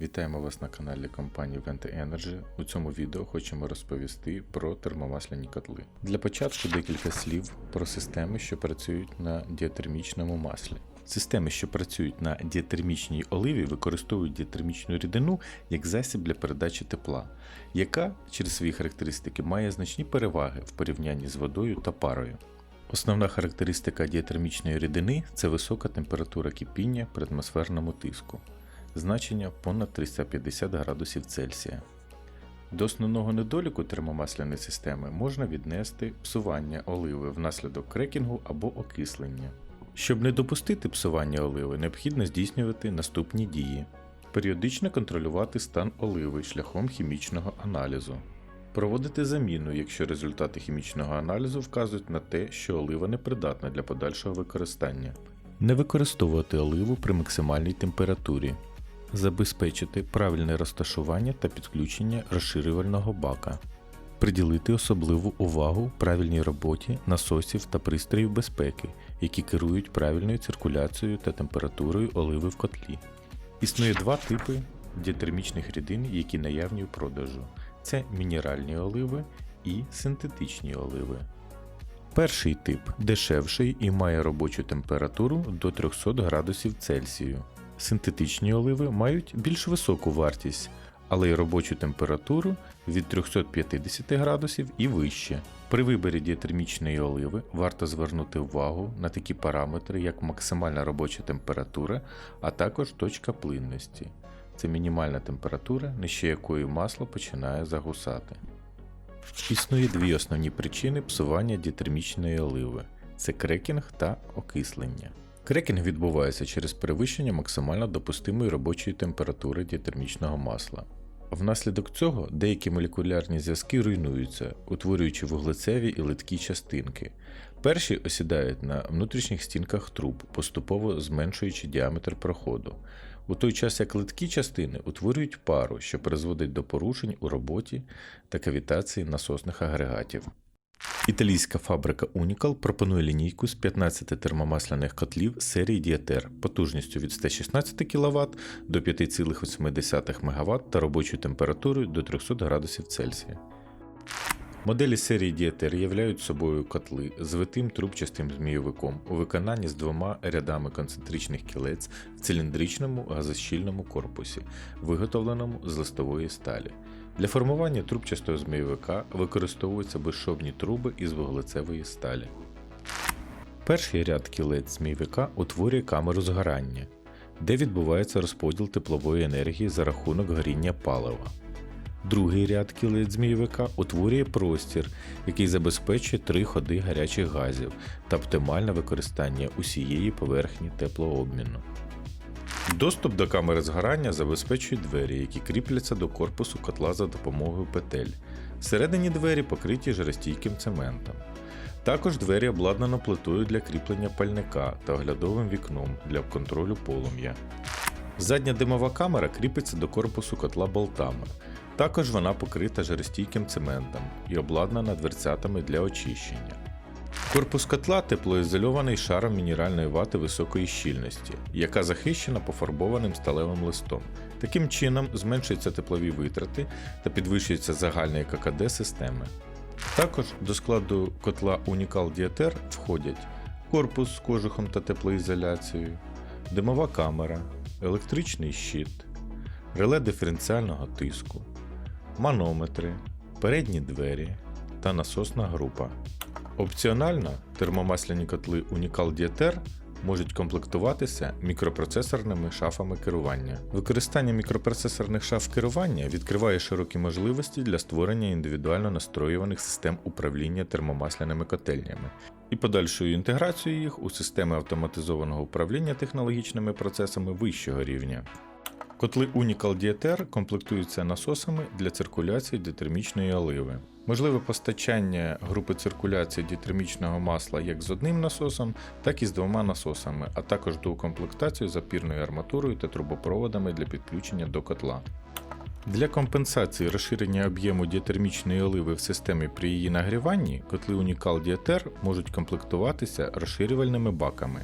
Вітаємо вас на каналі компанії Vente Energy. У цьому відео хочемо розповісти про термомасляні котли. Для початку декілька слів про системи, що працюють на діатермічному маслі. Системи, що працюють на діатермічній оливі, використовують діатермічну рідину як засіб для передачі тепла, яка через свої характеристики має значні переваги в порівнянні з водою та парою. Основна характеристика діатермічної рідини це висока температура кипіння при атмосферному тиску значення понад 350 градусів Цельсія. До основного недоліку термомасляної системи можна віднести псування оливи внаслідок крекінгу або окислення. Щоб не допустити псування оливи, необхідно здійснювати наступні дії: періодично контролювати стан оливи шляхом хімічного аналізу, проводити заміну, якщо результати хімічного аналізу вказують на те, що олива непридатна для подальшого використання, не використовувати оливу при максимальній температурі, забезпечити правильне розташування та підключення розширювального бака, приділити особливу увагу правильній роботі насосів та пристроїв безпеки, які керують правильною циркуляцією та температурою оливи в котлі. Існує два типи діатермічних рідин, які наявні у продажу: це мінеральні оливи і синтетичні оливи. Перший тип дешевший і має робочу температуру до 300 градусів Цельсію. Синтетичні оливи мають більш високу вартість, але й робочу температуру від 350 градусів і вище. При виборі діатермічної оливи варто звернути увагу на такі параметри, як максимальна робоча температура, а також точка плинності. Це мінімальна температура, нижче якої масло починає загусати. Існує дві основні причини псування діатермічної оливи це крекінг та окислення. Крекінг відбувається через перевищення максимально допустимої робочої температури діатермічного масла. Внаслідок цього деякі молекулярні зв'язки руйнуються, утворюючи вуглецеві і литкі частинки. Перші осідають на внутрішніх стінках труб, поступово зменшуючи діаметр проходу, у той час як литкі частини утворюють пару, що призводить до порушень у роботі та кавітації насосних агрегатів. Італійська фабрика Unical пропонує лінійку з 15 термомасляних котлів серії Діатер потужністю від 116 кВт до 5,8 МВт та робочою температурою до 300 градусів Цельсія. Моделі серії Діатер являють собою котли з витим трубчастим змійовиком у виконанні з двома рядами концентричних кілець в циліндричному газощільному корпусі, виготовленому з листової сталі. Для формування трубчастого змійовика використовуються безшовні труби із вуглецевої сталі. Перший ряд кілець змійовика утворює камеру згорання, де відбувається розподіл теплової енергії за рахунок горіння палива. Другий ряд кілець змійовика утворює простір, який забезпечує три ходи гарячих газів та оптимальне використання усієї поверхні теплообміну. Доступ до камери згорання забезпечують двері, які кріпляться до корпусу котла за допомогою петель. Всередині двері покриті жаростійким цементом. Також двері обладнано плитою для кріплення пальника та оглядовим вікном для контролю полум'я. Задня димова камера кріпиться до корпусу котла болтами. Також вона покрита жаростійким цементом і обладнана дверцятами для очищення. Корпус котла теплоізольований шаром мінеральної вати високої щільності, яка захищена пофарбованим сталевим листом. Таким чином зменшуються теплові витрати та підвищується загальний ККД системи. Також до складу котла Unical Dieter входять корпус з кожухом та теплоізоляцією, димова камера, електричний щит, реле диференціального тиску, манометри, передні двері та насосна група. Опціонально термомасляні котли Unical Dieter можуть комплектуватися мікропроцесорними шафами керування. Використання мікропроцесорних шаф керування відкриває широкі можливості для створення індивідуально настроюваних систем управління термомасляними котельнями і подальшою інтеграцією їх у системи автоматизованого управління технологічними процесами вищого рівня. Котли Unical Dieter комплектуються насосами для циркуляції дітермічної оливи. Можливе постачання групи циркуляції дітермічного масла як з одним насосом, так і з двома насосами, а також доукомплектацію запірною арматурою та трубопроводами для підключення до котла. Для компенсації розширення об'єму діатермічної оливи в системі при її нагріванні котли Unical Dieter можуть комплектуватися розширювальними баками.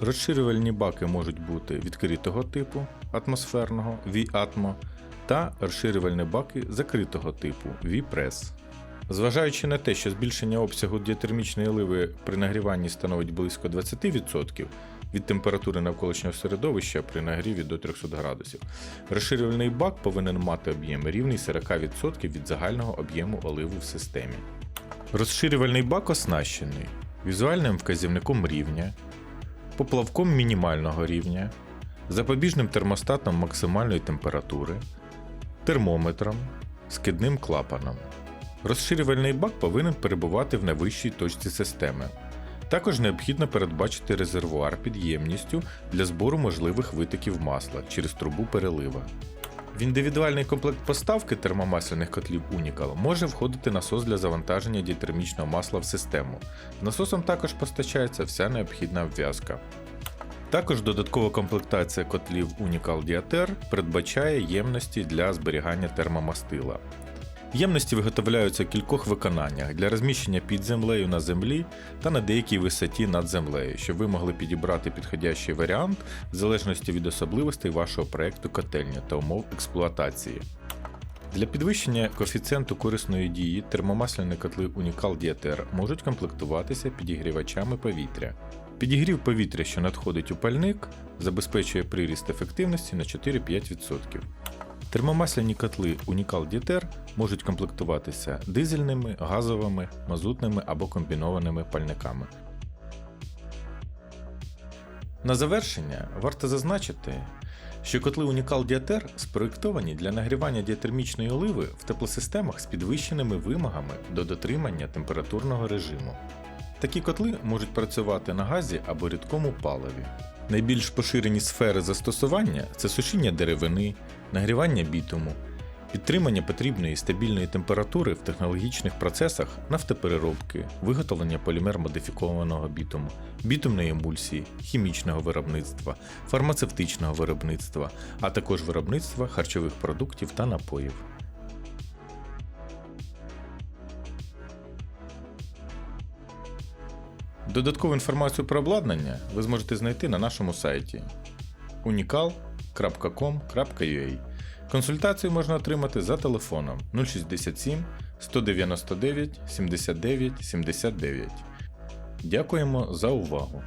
Розширювальні баки можуть бути відкритого типу атмосферного VATMO та розширювальні баки закритого типу VPress. Зважаючи на те, що збільшення обсягу діатермічної оливи при нагріванні становить близько 20% від температури навколишнього середовища при нагріві до 300 градусів, розширювальний бак повинен мати об'єм рівний 40% від загального об'єму оливи в системі. Розширювальний бак оснащений візуальним вказівником рівня, поплавком мінімального рівня, запобіжним термостатом максимальної температури, термометром, скидним клапаном. Розширювальний бак повинен перебувати в найвищій точці системи. Також необхідно передбачити резервуар під ємністю для збору можливих витоків масла через трубу перелива. В індивідуальний комплект поставки термомасляних котлів Unical може входити насос для завантаження діатермічного масла в систему. З насосом також постачається вся необхідна обв'язка. Також додаткова комплектація котлів Unical Diater передбачає ємності для зберігання термомастила. Ємності виготовляються в кількох виконаннях для розміщення під землею на землі та на деякій висоті над землею, щоб ви могли підібрати підходящий варіант в залежності від особливостей вашого проекту котельні та умов експлуатації. Для підвищення коефіцієнту корисної дії термомасляні котли Unical Diater можуть комплектуватися підігрівачами повітря. Підігрів повітря, що надходить у пальник, забезпечує приріст ефективності на 4-5%. Термомасляні котли Unical Dieter можуть комплектуватися дизельними, газовими, мазутними або комбінованими пальниками. На завершення варто зазначити, що котли Unical Dieter спроєктовані для нагрівання діатермічної оливи в теплосистемах з підвищеними вимогами до дотримання температурного режиму. Такі котли можуть працювати на газі або рідкому паливі. Найбільш поширені сфери застосування це сушіння деревини, нагрівання бітуму, підтримання потрібної стабільної температури в технологічних процесах нафтопереробки, виготовлення полімер-модифікованого бітуму, бітумної емульсії, хімічного виробництва, фармацевтичного виробництва, а також виробництва харчових продуктів та напоїв. Додаткову інформацію про обладнання ви зможете знайти на нашому сайті unical.com.ua. Консультацію можна отримати за телефоном 067 199 79 79. Дякуємо за увагу!